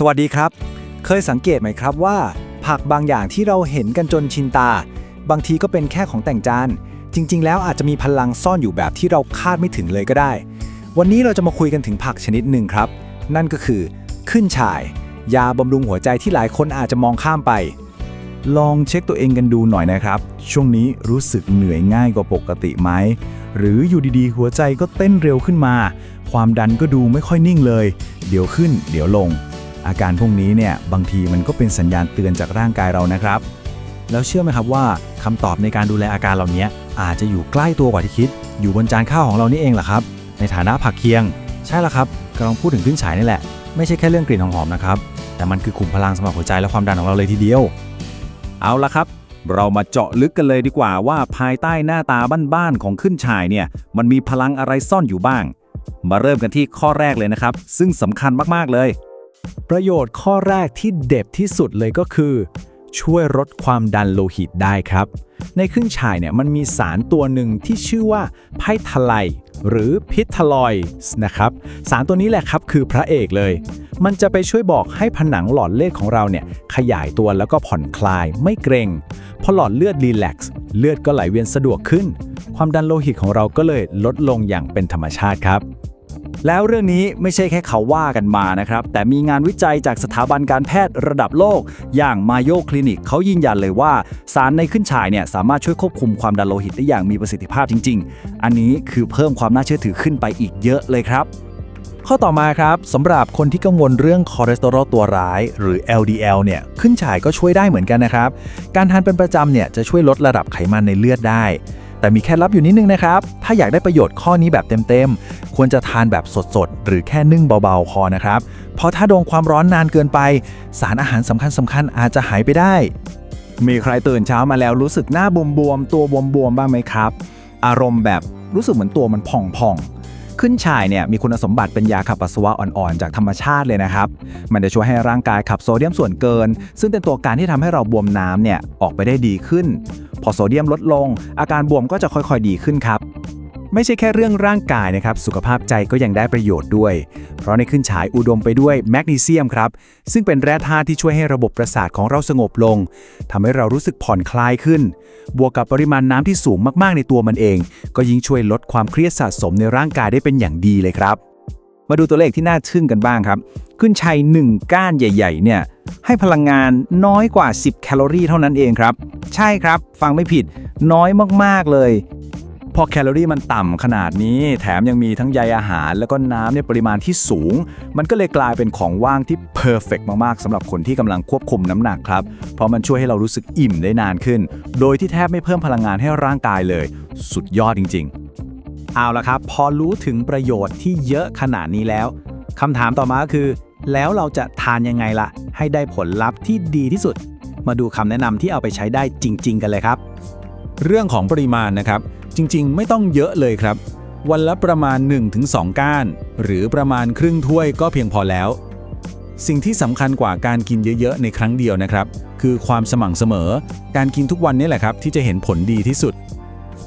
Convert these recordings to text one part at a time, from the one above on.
สวัสดีครับ เคยสังเกตไหมครับว่า ผักบางอย่างที่เราเห็นกันจนชินตา บางทีก็เป็นแค่ของแต่งจาน จริง ๆ แล้วอาจจะมีพลังซ่อนอยู่แบบที่เราคาดไม่ถึงเลยก็ได้ วันนี้เราจะมาคุยกันถึงผักชนิดหนึ่งครับ นั่นก็คือ ขึ้นฉ่าย ยาบำรุงหัวใจที่หลายคนอาจจะมองข้ามไป ลองเช็คตัวเองกันดูหน่อยนะครับ ช่วงนี้รู้สึกเหนื่อยง่ายกว่าปกติไหมหรืออยู่ดีๆ หัวใจก็เต้นเร็วขึ้นมา ความดันก็ดูไม่ค่อยนิ่งเลย เดี๋ยวขึ้น เดี๋ยวลง อาการพวกนี้เนี่ยบางทีมันก็เป็นสัญญาณเตือนจากร่างกายเรานะครับ แล้วเชื่อไหมครับว่าคำตอบในการดูแลอาการเหล่านี้อาจจะอยู่ใกล้ตัวกว่าที่คิด อยู่บนจานข้าวของเรานี่เองแหละครับ ในฐานะผักเคียง ใช่แล้วครับกำลังพูดถึงขึ้นฉายนี่แหละ ไม่ใช่แค่เรื่องกลิ่นหอมๆนะครับ แต่มันคือขุมพลังสำหรับหัวใจและความดันของเราเลยทีเดียว เอาละครับ เรามาเจาะลึกกันเลยดีกว่าว่าภายใต้หน้าตาบ้านๆของขึ้นชายเนี่ย มันมีพลังอะไรซ่อนอยู่บ้าง มาเริ่มกันที่ข้อแรกเลยนะครับ ซึ่งสำคัญมากๆเลย ประโยชน์ข้อแรกที่เด็ดที่สุดเลยก็คือ ช่วยลดความดันโลหิตได้ครับ ในขึ้นฉ่ายเนี่ยมันมีสารตัวหนึ่งที่ชื่อว่าไพทาไลหรือพิทลอยส์นะครับ สารตัวนี้แหละครับคือพระเอกเลย มันจะไปช่วยบอกให้ผนังหลอดเลือดของเราเนี่ยขยายตัวแล้วก็ผ่อนคลายไม่เกรงพอหลอดเลือดรีแลกซ์เลือดก็ไหลเวียนสะดวกขึ้น ความดันโลหิตของเราก็เลยลดลงอย่างเป็นธรรมชาติครับ แล้วเรื่องนี้ไม่ใช่แค่เขาว่ากันมานะครับ แต่มีงานวิจัยจากสถาบันการแพทย์ระดับโลก อย่างมาโยคลินิกเขายืนยันเลยว่า สารในขึ้นฉายเนี่ยสามารถช่วยควบคุมความดันโลหิตได้อย่างมีประสิทธิภาพจริง ๆ อันนี้คือเพิ่มความน่าเชื่อถือขึ้นไปอีกเยอะเลยครับ ข้อต่อมาครับสำหรับคนที่กังวลเรื่องคอเลสเตอรอลตัวร้าย หรือ LDL เนี่ยขึ้นฉายก็ช่วยได้เหมือนกันนะครับ การทานเป็นประจำเนี่ยจะช่วยลดระดับไขมันในเลือดได้ แต่มีแค่ลับอยู่นิดนึงนะครับ ถ้าอยากได้ประโยชน์ข้อนี้แบบเต็มๆ ควรจะทานแบบสดๆ หรือแค่นึ่งเบาๆ พอนะครับ เพราะถ้าโดนความร้อนนานเกินไป สารอาหารสำคัญสคัญๆอาจจะหายไปได้ มีใครตื่นเช้ามาแล้วรู้สึกหน้าบวมๆ ตัวบวมๆ บ้างไหมครับ อารมณ์แบบรู้สึกเหมือนตัวมันผ่องๆ ขึ้นฉ่ายเนี่ยมีคุณสมบัติเป็นยาขับปัสสาวะอ่อนๆ จากธรรมชาติเลยนะครับ มันจะช่วยให้ร่างกายขับโซเดียมส่วนเกิน ซึ่งเป็นตัวการที่ทำให้เราบวมน้ำเนี่ยออกไปได้ดีขึ้น พอโซเดียมลดลง อาการบวมก็จะค่อยๆดีขึ้นครับ ไม่ใช่แค่เรื่องร่างกายนะครับ สุขภาพใจก็ยังได้ประโยชน์ด้วย เพราะในขึ้นฉายอุดมไปด้วยแมกนีเซียมครับ ซึ่งเป็นแร่ธาตุที่ช่วยให้ระบบประสาทของเราสงบลงทำให้เรารู้สึกผ่อนคลายขึ้น บวกกับปริมาณน้ำที่สูงมากๆในตัวมันเอง ก็ยิ่งช่วยลดความเครียดสะสมในร่างกายได้เป็นอย่างดีเลยครับ มาดูตัวเลขที่น่าทึ่งกันบ้างครับ ขึ้นชัย 1 ก้านใหญ่ ๆ เนี่ยให้พลังงานน้อยกว่า 10 แคลอรี่เท่านั้นเองครับ ใช่ครับ ฟังไม่ผิด น้อยมากๆเลย พอแคลอรี่มันต่ำขนาดนี้ แถมยังมีทั้งใยอาหาร แล้วก็น้ำในปริมาณที่สูง มันก็เลยกลายเป็นของว่างที่เพอร์เฟกมาก ๆสำหรับคนที่กำลังควบคุมน้ำหนักครับ เพราะมันช่วยให้เรารู้สึกอิ่มได้นานขึ้น โดยที่แทบไม่เพิ่มพลังงานให้ร่างกายเลย สุดยอดจริง ๆ เอาละครับ พอรู้ถึงประโยชน์ที่เยอะขนาดนี้แล้วคำถามต่อมาก็คือ แล้วเราจะทานยังไงล่ะ ให้ได้ผลลัพธ์ที่ดีที่สุด มาดูคำแนะนำที่เอาไปใช้ได้จริง ๆ กันเลยครับ เรื่องของปริมาณนะครับ จริง ๆ ไม่ต้องเยอะเลยครับ วันละประมาณ 1-2 ก้าน หรือประมาณครึ่งถ้วยก็เพียงพอแล้ว สิ่งที่สำคัญกว่าการกินเยอะๆ ในครั้งเดียวนะครับ คือความสม่ำเสมอ การกินทุกวันนี่แหละครับ ที่จะเห็นผลดีที่สุด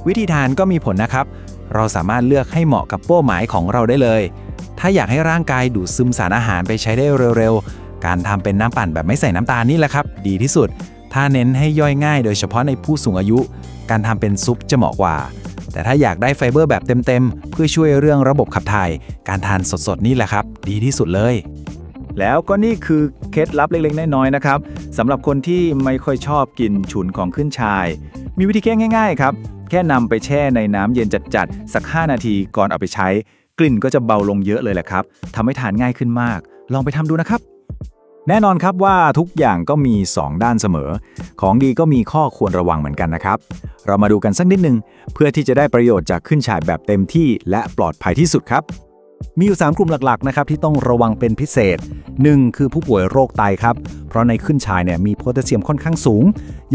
วิธีทานก็มีผลนะครับ เราสามารถเลือกให้เหมาะกับเป้าหมายของเราได้เลย ถ้าอยากให้ร่างกายดูดซึมสารอาหารไปใช้ได้เร็วๆ การทำเป็นน้ำปั่นแบบไม่ใส่น้ำตาลนี่แหละครับ ดีที่สุด ถ้าเน้นให้ย่อยง่ายโดยเฉพาะในผู้สูงอายุ การทำเป็นซุปจะเหมาะกว่า แต่ถ้าอยากได้ไฟเบอร์แบบเต็มๆ เพื่อช่วยเรื่องระบบขับถ่าย การทานสดๆนี่แหละครับ ดีที่สุดเลย แล้วก็นี่คือเคล็ดลับเล็กๆ น้อยๆนะครับสำหรับคนที่ไม่ค่อยชอบกินฉุนของขึ้นชาย มีวิธีแก้ง่าย ๆ ครับ แค่นำไปแช่ในน้ำเย็นจัดๆสัก 5 นาทีก่อนเอาไปใช้ กลิ่นก็จะเบาลงเยอะเลยแหละครับทำให้ทานง่ายขึ้นมาก ลองไปทำดูนะครับ แน่นอนครับว่าทุกอย่างก็มี 2 ด้านเสมอ ของดีก็มีข้อควรระวังเหมือนกันนะครับ เรามาดูกันสักนิดหนึ่งเพื่อที่จะได้ประโยชน์จากขึ้นฉายแบบเต็มที่และปลอดภัยที่สุดครับ มีอยู่ 3 กลุ่มหลักๆนะครับที่ต้องระวังเป็นพิเศษ 1. คือผู้ป่วยโรคไตครับ เพราะในขึ้นฉายเนี่ยมีโพแทสเซียมค่อนข้างสูง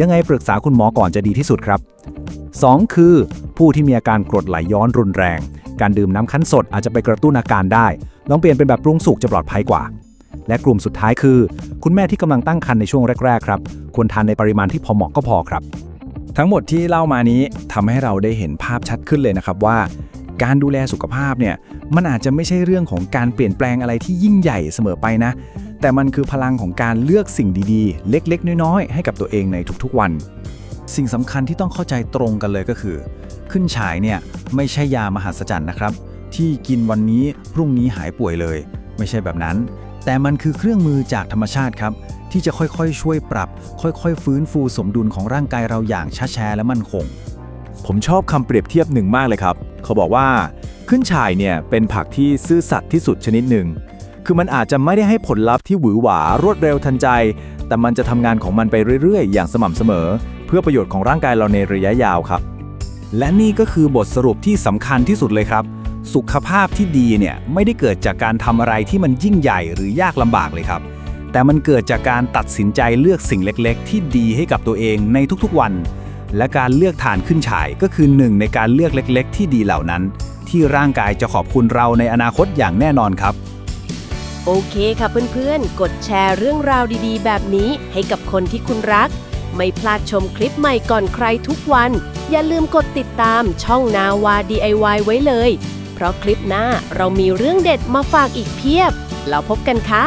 ยังไงปรึกษาคุณหมอก่อนจะดีที่สุดครับ 2. คือ ผู้ที่มีอาการกรดไหลย้อนรุนแรง การดื่มน้ำคั้นสดอาจจะไปกระตุ้นอาการได้ ลองเปลี่ยนเป็นแบบปรุงสุกจะปลอดภัยกว่า และกลุ่มสุดท้ายคือ คุณแม่ที่กำลังตั้งครรภ์ในช่วงแรก ๆ ครับ ควรทานในปริมาณที่พอเหมาะก็พอครับ ทั้งหมดที่เล่ามานี้ทำให้เราได้เห็นภาพชัดขึ้นเลยนะครับว่า การดูแลสุขภาพเนี่ยมันอาจจะไม่ใช่เรื่องของการเปลี่ยนแปลงอะไรที่ยิ่งใหญ่เสมอไปนะ แต่มันคือพลังของการเลือกสิ่งดีๆ เล็กๆ น้อยๆ ให้กับตัวเองในทุกๆวัน สิ่งสำคัญที่ต้องเข้าใจตรงกันเลยก็คือ ขึ้นฉายเนี่ยไม่ใช่ยามหัศจรรย์นะครับ ที่กินวันนี้พรุ่งนี้หายป่วยเลย ไม่ใช่แบบนั้น แต่มันคือเครื่องมือจากธรรมชาติครับ ที่จะค่อยๆ ช่วยปรับ ค่อยๆ ฟื้นฟูสมดุลของร่างกายเราอย่างช้าๆและมั่นคง ผมชอบคำเปรียบเทียบหนึ่งมากเลยครับ เขาบอกว่าขึ้นฉายเนี่ยเป็นผักที่ซื่อสัตย์ที่สุดชนิดหนึ่ง คือมันอาจจะไม่ได้ให้ผลลัพธ์ที่หวือหวารวดเร็วทันใจ แต่มันจะทำงานของมันไปเรื่อยๆ อย่างสม่ำเสมอ เพื่อประโยชน์ของร่างกายเราในระยะยาวครับ และนี่ก็คือบทสรุปที่สำคัญที่สุดเลยครับ สุขภาพที่ดีเนี่ยไม่ได้เกิดจากการทำอะไรที่มันยิ่งใหญ่หรือยากลำบากเลยครับ แต่มันเกิดจากการตัดสินใจเลือกสิ่งเล็กๆ ที่ดีให้กับตัวเองในทุกๆวัน และการเลือกทานขึ้นฉายก็คือหนึ่งในการเลือกเล็กๆ ที่ดีเหล่านั้น ที่ร่างกายจะขอบคุณเราในอนาคตอย่างแน่นอนครับ โอเคค่ะเพื่อนๆ กดแชร์เรื่องราวดีๆ แบบนี้ให้กับคนที่คุณรัก ไม่พลาดชมคลิปใหม่ก่อนใครทุกวัน อย่าลืมกดติดตามช่องนาวา DIY ไว้เลย เพราะคลิปหน้าเรามีเรื่องเด็ดมาฝากอีกเพียบ แล้วพบกันค่ะ